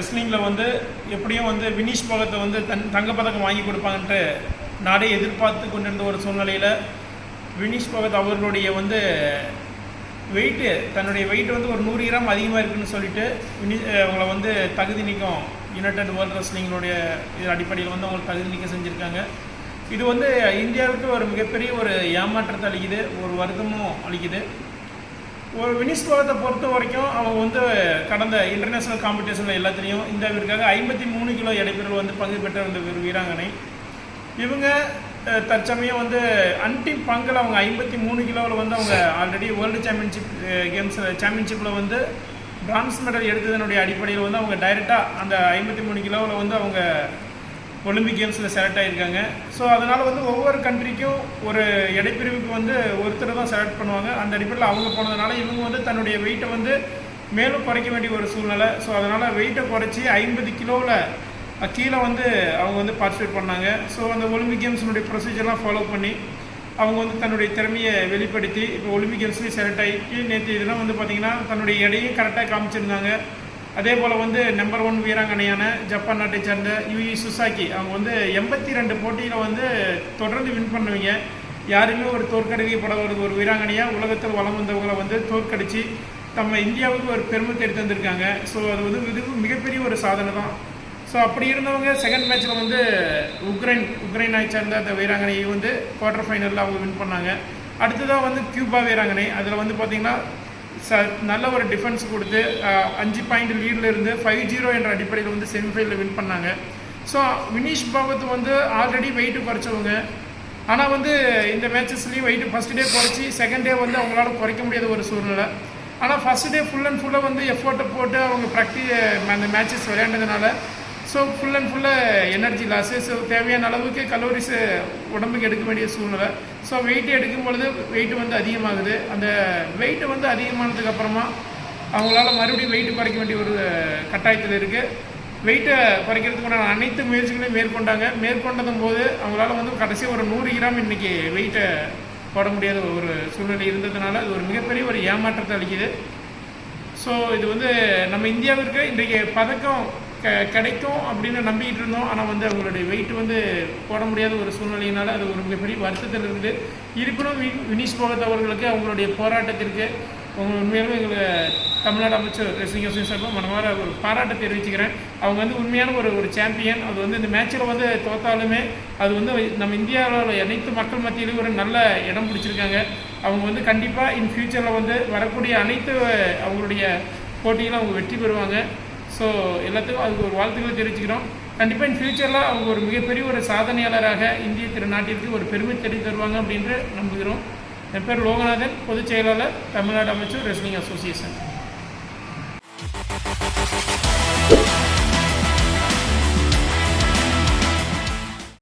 ரெஸ்லிங்கில் வந்து எப்படியும் வந்து வினிஷ் பகத்தை வந்து தன் தங்கப்பதக்கம் வாங்கி கொடுப்பாங்கன்ட்டு நாடே எதிர்பார்த்து கொண்டிருந்த ஒரு சூழ்நிலையில் வினிஷ் பகத் அவர்களுடைய வந்து வெயிட்டு தன்னுடைய வெயிட் வந்து ஒரு நூறு கிராம் அதிகமாக இருக்குன்னு சொல்லிட்டு வினி அவங்கள வந்து தகுதி நீக்கம் யுனைடெட் வேர்ல்ட் ரெஸ்லிங்கினுடைய இது அடிப்படையில் வந்து அவங்களுக்கு தகுதி நீக்கம் செஞ்சுருக்காங்க. இது வந்து இந்தியாவுக்கு ஒரு மிகப்பெரிய ஒரு ஏமாற்றத்தை அளிக்குது ஒரு வருத்தமும் அளிக்குது. ஒரு வினிஸ்போகத்தை பொறுத்த வரைக்கும் அவங்க வந்து கடந்த இன்டர்நேஷ்னல் காம்படிஷனில் எல்லாத்துலேயும் வீருக்காக ஐம்பத்தி மூணு கிலோ எடைப்பிரிவில் வந்து பங்கு பெற்ற ஒரு வீராங்கனை. இவங்க தற்சமயம் வந்து அன்டீம் பங்கில் அவங்க ஐம்பத்தி மூணு கிலோவில் வந்து அவங்க ஆல்ரெடி வேர்ல்டு சாம்பியன்ஷிப் கேம்ஸ் சாம்பியன்ஷிப்பில் வந்து பிரான்ஸ் மெடல் எடுத்ததனுடைய அடிப்படையில் வந்து அவங்க டைரெக்டாக அந்த ஐம்பத்தி மூணு கிலோவில் வந்து அவங்க ஒலிம்பிக் கேம்ஸில் செலக்ட் ஆகியிருக்காங்க ஸோ அதனால் வந்து ஒவ்வொரு கண்ட்ரிக்கும் ஒரு இடைப்பிரிவுக்கு வந்து ஒருத்தர் தான் செலக்ட் பண்ணுவாங்க. அந்த அடிப்படையில் அவங்க போனதுனால இவங்க வந்து தன்னுடைய வெயிட்டை வந்து மேலும் குறைக்க வேண்டிய ஒரு சூழ்நிலை. ஸோ அதனால் வெயிட்டை குறைச்சி ஐம்பது கிலோவில் கீழே வந்து அவங்க வந்து பார்ட்டிசிபேட் பண்ணாங்க. ஸோ அந்த ஒலிம்பிக் கேம்ஸினுடைய ப்ரொசீஜர்லாம் ஃபாலோ பண்ணி அவங்க வந்து தன்னுடைய திறமையை வெளிப்படுத்தி இப்போ ஒலிம்பிக் கேம்ஸ்லேயும் செலக்ட் ஆகிட்டு நேற்று இதெல்லாம் வந்து பார்த்திங்கன்னா தன்னுடைய எடையும் கரெக்டாக காமிச்சிருந்தாங்க. அதே போல் வந்து நம்பர் ஒன் வீராங்கனையான ஜப்பான் நாட்டை சேர்ந்த யூஇ சுசாக்கி அவங்க வந்து எண்பத்தி ரெண்டு போட்டியில் வந்து தொடர்ந்து வின் பண்ணுவீங்க. யாருமே ஒரு தோற்கடிக்கப்பட ஒரு ஒரு வீராங்கனையாக உலகத்தில் வளம் வந்தவங்களை வந்து தோற்கடிச்சு நம்ம இந்தியாவுக்கு ஒரு பெருமை தேடி தந்திருக்காங்க. ஸோ அது வந்து இதுவும் மிகப்பெரிய ஒரு சாதனை தான். ஸோ அப்படி இருந்தவங்க செகண்ட் மேட்ச்சில் வந்து உக்ரைன் உக்ரைனை சேர்ந்த அந்த வீராங்கனையை வந்து குவார்டர் ஃபைனலில் அவங்க வின் பண்ணாங்க. அடுத்ததாக வந்து கியூபா வீராங்கனை. அதில் வந்து பார்த்திங்கன்னா ச நல்ல ஒரு டிஃபென்ஸ் கொடுத்து அஞ்சு பாயிண்ட் லீடில் இருந்து ஃபைவ் ஜீரோ என்ற அடிப்படையில் வந்து செமிஃபைனலில் வின் பண்ணாங்க. ஸோ வினீஷ் பகத் வந்து ஆல்ரெடி வெயிட்டு குறைச்சவங்க. ஆனால் வந்து இந்த மேட்சஸ்லேயும் வெயிட்டு ஃபஸ்ட் டே குறைச்சி செகண்ட் டே வந்து அவங்களால குறைக்க முடியாத ஒரு சூழ்நிலை. ஆனால் ஃபஸ்ட் டே ஃபுல் அண்ட் ஃபுல்லாக வந்து எஃபோர்ட்டை போட்டு அவங்க ப்ராக்டி அந்த மேட்சஸ் விளையாண்டதுனால ஸோ ஃபுல் அண்ட் ஃபுல்லாக எனர்ஜி லாஸு ஸோ தேவையான அளவுக்கு கலோரிஸு உடம்புக்கு எடுக்க வேண்டிய சூழ்நிலை. ஸோ வெயிட் எடுக்கும் பொழுது வெயிட் வந்து அதிகமாகுது. அந்த வெயிட் வந்து அதிகமானதுக்கப்புறமா அவங்களால மறுபடியும் வெயிட் குறைக்க வேண்டிய ஒரு கட்டாயத்தில் இருக்குது வெயிட்டை குறைக்கிறதுக்கான அனைத்து முயற்சிகளையும் மேற்கொண்டாங்க. மேற்கொண்டதும் போது அவங்களால வந்து கடைசி ஒரு நூறு கிராம் இன்றைக்கி வெயிட்டை போட முடியாத ஒரு சூழ்நிலை இருந்ததுனால அது ஒரு மிகப்பெரிய ஒரு ஏமாற்றத்தை அளிக்குது. ஸோ இது வந்து நம்ம இந்தியாவிற்கு இன்றைக்கு பதக்கம் க கிடைக்கும் அப்படின்னு நம்பிக்கிட்டு இருந்தோம். ஆனால் வந்து அவங்களுடைய வெயிட் வந்து போட முடியாத ஒரு சூழ்நிலையினால அது ஒரு மிகப்பெரிய வருத்தத்தில் இருக்குது இருப்பினும் வி வினீஷ் போகத் அவர்களுக்கு அவங்களுடைய போராட்டத்திற்கு அவங்க உண்மையாலுமே எங்களை தமிழ்நாடு அமைச்சர் ரெஸ்லிங் அசோசியேஷன் சார்பாக மனமார ஒரு பாராட்டை தெரிவிச்சுக்கிறேன். அவங்க வந்து உண்மையான ஒரு ஒரு சாம்பியன் அது வந்து இந்த மேட்ச்சில் வந்து தோத்தாலுமே அது வந்து நம்ம இந்தியாவில் அனைத்து மக்கள் மத்தியிலும் ஒரு நல்ல இடம் பிடிச்சிருக்காங்க. அவங்க வந்து கண்டிப்பாக இன் ஃபியூச்சரில் வந்து வரக்கூடிய அனைத்து அவங்களுடைய போட்டிகளும் அவங்க வெற்றி பெறுவாங்க. ஸோ எல்லாத்துக்கும் அதுக்கு ஒரு வாழ்த்துக்களை தெரிவிச்சுக்கிறோம். கண்டிப்பாக இன் ஃபியூச்சரில் அவங்க ஒரு மிகப்பெரிய ஒரு சாதனையாளராக இந்திய திருநாட்டிற்கு ஒரு பெருமை தேடி தருவாங்க அப்படின்று நம்புகிறோம். என் பேர் லோகநாதன் பொதுச் செயலாளர் தமிழ்நாடு அமைச்சர் ரெஸ்லிங் அசோசியேஷன்